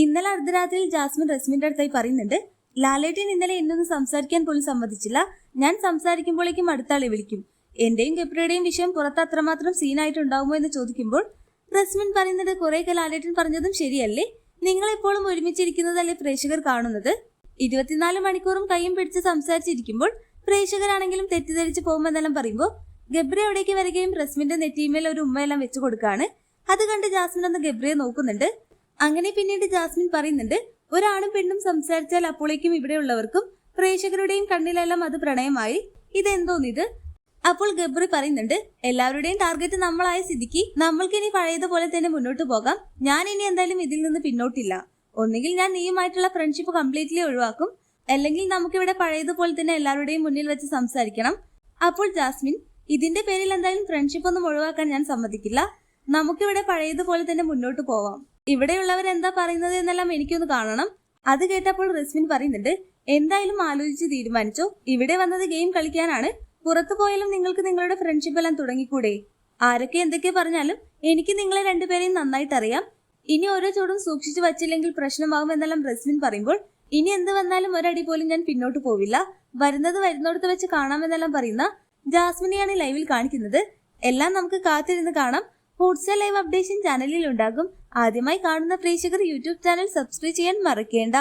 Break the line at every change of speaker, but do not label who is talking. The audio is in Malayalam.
ഇന്നലെ അർദ്ധരാത്രിയിൽ ജാസ്മിൻ റസ്മിന്റെ അടുത്തായി പറയുന്നുണ്ട് ലാലേട്ടൻ ഇന്നലെ എന്നൊന്നും സംസാരിക്കാൻ പോലും സമ്മതിച്ചില്ല. ഞാൻ സംസാരിക്കുമ്പോഴേക്കും അടുത്ത ആളെ വിളിക്കും. എന്റെയും ഗബ്രിയുടെയും വിഷയം പുറത്ത് അത്രമാത്രം സീനായിട്ടുണ്ടാവുമോ എന്ന് ചോദിക്കുമ്പോൾ റസ്മിൻ പറയുന്നത് കുറെ ലാലേട്ടൻ പറഞ്ഞതും ശരിയല്ലേ? നിങ്ങൾ എപ്പോഴും ഒരുമിച്ചിരിക്കുന്നതല്ലേ പ്രേക്ഷകർ കാണുന്നത്? ഇരുപത്തിനാല് മണിക്കൂറും കൈയും പിടിച്ച് സംസാരിച്ചിരിക്കുമ്പോൾ പ്രേക്ഷകരാണെങ്കിലും തെറ്റിദ്ധരിച്ച് പോകുമെന്നെല്ലാം പറയുമ്പോൾ ഗബ്രി അവിടേക്ക് വരികയും റസ്മിന്റെ നെറ്റിയുമേൽ ഒരു ഉമ്മയെല്ലാം വെച്ചു കൊടുക്കാണ്. അത് കണ്ട് ജാസ്മിൻ ഒന്ന് ഗബ്രിയെ നോക്കുന്നുണ്ട്. അങ്ങനെ പിന്നീട് ജാസ്മിൻ പറയുന്നുണ്ട് ഒരാണും പെണ്ണും സംസാരിച്ചാൽ അപ്പോഴേക്കും ഇവിടെയുള്ളവർക്കും പ്രേക്ഷകരുടെയും കണ്ണിലെല്ലാം അത് പ്രണയമായി. ഇതെന്തോന്നിത്? അപ്പോൾ ഗബ്രി പറയുന്നുണ്ട് എല്ലാവരുടെയും ടാർഗറ്റ് നമ്മളായ സ്ഥിതിക്ക് നമ്മൾക്കിനി പഴയതുപോലെ തന്നെ മുന്നോട്ട് പോകാം. ഞാൻ ഇനി എന്തായാലും ഇതിൽ നിന്ന് പിന്നോട്ടില്ല. ഒന്നുകിൽ ഞാൻ നീയുമായിട്ടുള്ള ഫ്രണ്ട്ഷിപ്പ് കംപ്ലീറ്റ്ലി ഒഴിവാക്കും. അല്ലെങ്കിൽ നമുക്കിവിടെ പഴയതുപോലെ തന്നെ എല്ലാവരുടെയും മുന്നിൽ വെച്ച് സംസാരിക്കണം. അപ്പോൾ ജാസ്മിൻ ഇതിന്റെ പേരിൽ എന്തായാലും ഫ്രണ്ട്ഷിപ്പ് ഒന്നും ഒഴിവാക്കാൻ ഞാൻ സമ്മതിക്കില്ല. നമുക്കിവിടെ പഴയതുപോലെ തന്നെ മുന്നോട്ട് പോവാം. ഇവിടെയുള്ളവർ എന്താ പറയുന്നത് എന്നെല്ലാം എനിക്കൊന്ന് കാണണം. അത് കേട്ടപ്പോൾ റസ്മിൻ പറയുന്നുണ്ട് എന്തായാലും ആലോചിച്ച് തീരുമാനിച്ചോ. ഇവിടെ വന്നത് ഗെയിം കളിക്കാനാണ്. പുറത്തു പോയാലും നിങ്ങൾക്ക് നിങ്ങളുടെ ഫ്രണ്ട്ഷിപ്പ് എല്ലാം തുടങ്ങിക്കൂടെ. ആരൊക്കെ എന്തൊക്കെ പറഞ്ഞാലും എനിക്ക് നിങ്ങളെ രണ്ടുപേരെയും നന്നായിട്ട് അറിയാം. ഇനി ഓരോ ചൂടും സൂക്ഷിച്ചു വച്ചില്ലെങ്കിൽ പ്രശ്നമാകും എന്നെല്ലാം റസ്മിൻ പറയുമ്പോൾ ഇനി എന്ത് വന്നാലും ഒരടി പോലും ഞാൻ പിന്നോട്ട് പോവില്ല. വരുന്നത് വരുന്നിടത്ത് വെച്ച് കാണാമെന്നെല്ലാം പറയുന്ന ജാസ്മിനെയാണ് ലൈവിൽ കാണിക്കുന്നത്. എല്ലാം നമുക്ക് കാത്തിരുന്ന് കാണാം. ഹോട്ട്സ്റ്റാർ ലൈവ് അപ്ഡേഷൻ ചാനലിൽ ഉണ്ടാകും. ആദ്യമായി കാണുന്ന പ്രേക്ഷകർ യൂട്യൂബ് ചാനൽ സബ്സ്ക്രൈബ് ചെയ്യാൻ മറക്കേണ്ട.